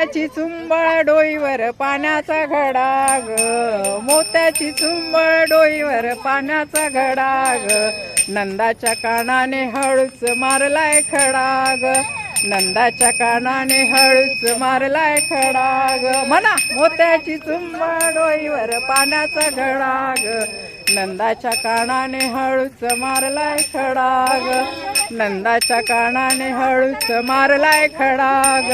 मोत्याची चुंबळ डोईवर पाण्याचा घडा ग मोत्याची चुंबळ डोईवर पाण्याचा घडा ग नंदाच्या कानाने हळूच मारलाय खडा ग नंदाच्या कानाने हळूच मारलाय खडा ग म्हणा मोत्याची चुंबळ डोईवर पाण्याचा घडा ग नंदाच्या कानाने हळूच मारलाय खडाग. नंदाच्या कानाने हळूच मारलाय खडाग.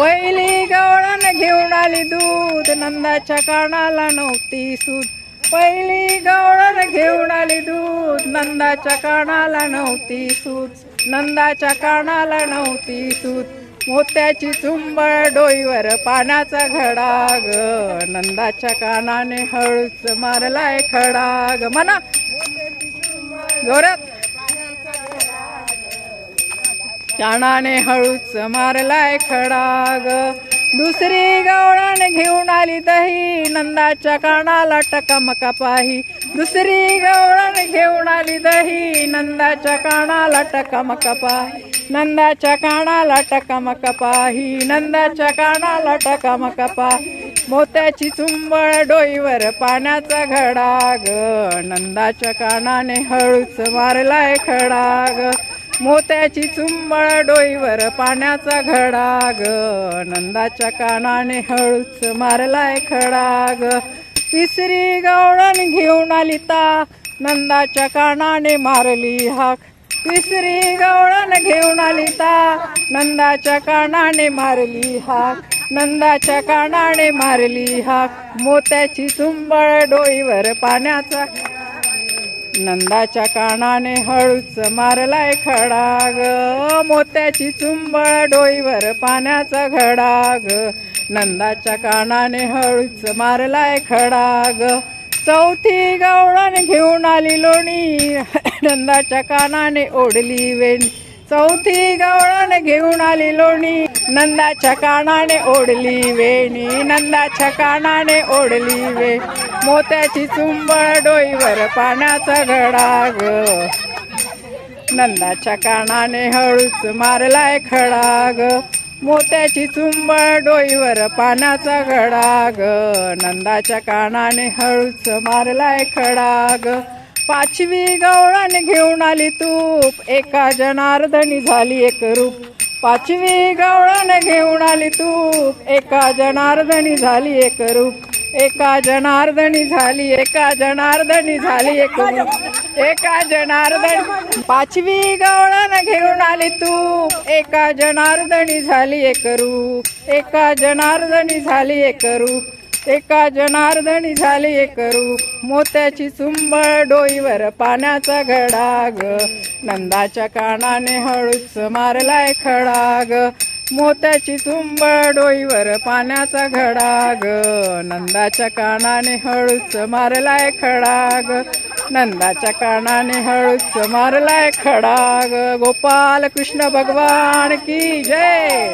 पहिली गवळण घेऊन आली दूध नंदाच्या कानाला नव्हती सूद. पहिली गवळण घेऊन आली दूध नंदाच्या कानाला नव्हती सूद. नंदाच्या कानाला नव्हती सूद. मोत्याची चुंबळ डोईवर पाण्याचा घडाग. नंदाच्या कानाने हळूच मारलाय खडाग. ग म्हणा. जोरात कानाने हळूच मारलाय खडाग. दुसरी गवळण घेऊन आली दही नंदाच्या कानाला टकमका पाही. दुसरी गवळण घेऊन आली दही नंदाच्या कानाला टकमका पाही. नंदाच्या कानाला टकमका पाही नंदाच्या कानाला टकमका पाही. मोत्याची चुंबळ डोईवर पाण्याचा घडाग. नंदाच्या कानाने हळूच मारलाय खडाग. मोत्याची चुंबळ डोईवर पाण्याचा घडा ग नंदाच्या कानाने हळूच मारलाय खडा ग तिसरी गवळण घेऊन आली ता. नंदाच्या कानाने मारली हाक. तिसरी गवळण घेऊन आली ता. नंदाच्या कानाने मारली हाक. नंदाच्या कानाने मारली हाक. मोत्याची चुंबळ डोईवर पाण्याचा नंदाच्या कानाने हळूच मारलाय खडाग. मोत्याची चुंबळ डोईवर पाण्याचा घडाग. नंदाच्या कानाने हळूच मारलाय खडाग. चौथी गवळण घेऊन आली लोणी. नंदाच्या कानाने ओढली वेणी. चौथी गवळण घेऊन आली लोणी. नंदाच्या कानाने ओढली वेणी नंदाच्या कानाने ओढली वे. मोत्याची चुंबळ डोईवर पाण्याचा घडा ग नंदाच्या कानाने हळूच मारलाय खडा ग मोत्याची चुंबळ डोईवर पाण्याचा घडा ग नंदाच्या कानाने हळूच मारलाय खडा ग पाचवी गवळण घेऊन आली तूप. एका जनार्दनी झाली एक रूप. पाचवी गवळण घेऊन आली तू. एका जनार्दनी झाली एक रूप. एका जनार्दनी झाली एका जनार्दनी झाली एक रूप. एका जनार्दन. पाचवी गवळण घेऊन आली तू. एका जनार्दनी झाली एक रूप. एका जनार्दनी झाली एक रूप. एका जनार्दनी झाली एक रूप. मोत्याची चुंबळ डोईवर पाण्याचा घडाग. नंदाच्या कानाने हळूच मारलाय खडाग मोत्याची चुंबळ डोईवर पाण्याचा घडाग. नंदाच्या कानाने हळूच मारलाय खडाग नंदाच्या कानाने हळूच मारलाय खडाग गोपाल कृष्ण भगवान की जय!